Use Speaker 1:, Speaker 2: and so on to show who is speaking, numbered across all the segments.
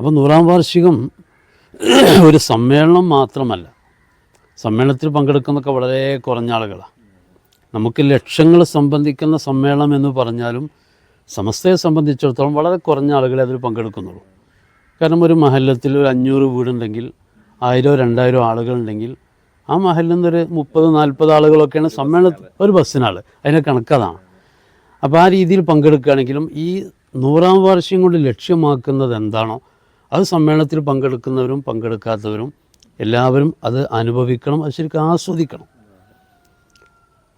Speaker 1: അപ്പോൾ നൂറാം വാർഷികം ഒരു സമ്മേളനം മാത്രമല്ല. സമ്മേളനത്തിൽ പങ്കെടുക്കുന്നൊക്കെ വളരെ കുറഞ്ഞ ആളുകളാണ് നമുക്ക് ലക്ഷങ്ങൾ സംബന്ധിക്കുന്ന സമ്മേളനം എന്ന് പറഞ്ഞാലും സമസ്തയെ സംബന്ധിച്ചിടത്തോളം വളരെ കുറഞ്ഞ ആളുകളെ അതിൽ പങ്കെടുക്കുന്നുള്ളൂ. കാരണം ഒരു മഹല്ലത്തിൽ ഒരു അഞ്ഞൂറ് വീടുണ്ടെങ്കിൽ ആയിരോ രണ്ടായിരോ ആളുകളുണ്ടെങ്കിൽ ആ മഹലിൽ നിന്നൊരു മുപ്പത് നാൽപ്പത് ആളുകളൊക്കെയാണ് സമ്മേളനത്തിൽ ഒരു ബസ്സിനാൾ അതിനെ കണക്കതാണ്. അപ്പോൾ ആ രീതിയിൽ പങ്കെടുക്കുകയാണെങ്കിലും ഈ നൂറാം വാർഷികം കൊണ്ട് ലക്ഷ്യമാക്കുന്നത് എന്താണോ അത് സമ്മേളനത്തിൽ പങ്കെടുക്കുന്നവരും പങ്കെടുക്കാത്തവരും എല്ലാവരും അത് അനുഭവിക്കണം അത് ശരിക്കും ആസ്വദിക്കണം.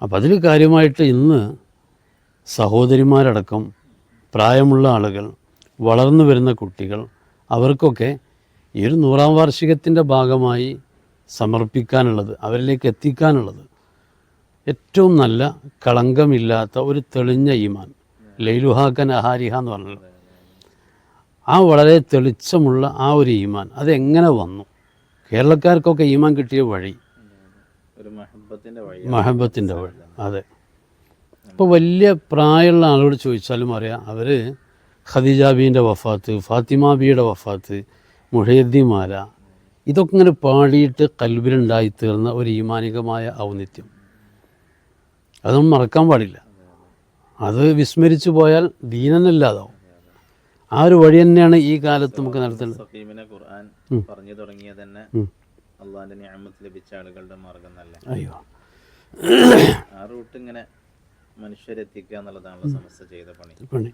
Speaker 1: അപ്പം അതിൽ കാര്യമായിട്ട് ഇന്ന് സഹോദരിമാരടക്കം പ്രായമുള്ള ആളുകൾ വളർന്നു വരുന്ന കുട്ടികൾ അവർക്കൊക്കെ ഈ ഒരു നൂറാം വാർഷികത്തിന്റെ ഭാഗമായി സമർപ്പിക്കാനുള്ളത് അവരിലേക്ക് എത്തിക്കാനുള്ളത് ഏറ്റവും നല്ല കളങ്കമില്ലാത്ത ഒരു തെളിഞ്ഞ ഈമാൻ ലൈലുഹാക്കൻ അഹാരിഹ എന്ന് പറഞ്ഞത് ആ വളരെ തെളിച്ചമുള്ള ആ ഒരു ഈമാൻ. അതെങ്ങനെ വന്നു? കേരളക്കാർക്കൊക്കെ ഈമാൻ കിട്ടിയ വഴി?
Speaker 2: മഹബത്തിന്റെ വഴി.
Speaker 1: അതെ. ഇപ്പോൾ വലിയ പ്രായമുള്ള ആളോട് ചോദിച്ചാലും അറിയാം അവർ ഖദീജ ബീന്റെ വഫാത്ത് ഫാത്തിമ ബിയുടെ വഫാത്ത് മുഹീദ്ദിമാല ഇതൊക്കെ ഇങ്ങനെ പാടിയിട്ട് കൽവിലുണ്ടായി തീർന്ന ഒരു ഈമാനികമായ ഔന്നിത്യം. അതൊന്നും മറക്കാൻ പാടില്ല. അത് വിസ്മരിച്ചു പോയാൽ ദീനനല്ലാതാവും. ആ ഒരു വഴി തന്നെയാണ് ഈ കാലത്ത് നമുക്ക് നടത്തുന്നത്.
Speaker 2: സഫീമിനെ ഖുർആൻ പറഞ്ഞു തുടങ്ങിയ തന്നെ
Speaker 1: ഉം.
Speaker 2: അള്ളാഹിന്റെ ഞാമത്ത് ലഭിച്ച ആളുകളുടെ മാർഗം നല്ല
Speaker 1: അയ്യോ.
Speaker 2: ആ റൂട്ട് ഇങ്ങനെ മനുഷ്യരെത്തിക്കുക എന്നുള്ളതാണല്ലോ സമസ്ത ചെയ്ത പണി.
Speaker 1: പണി.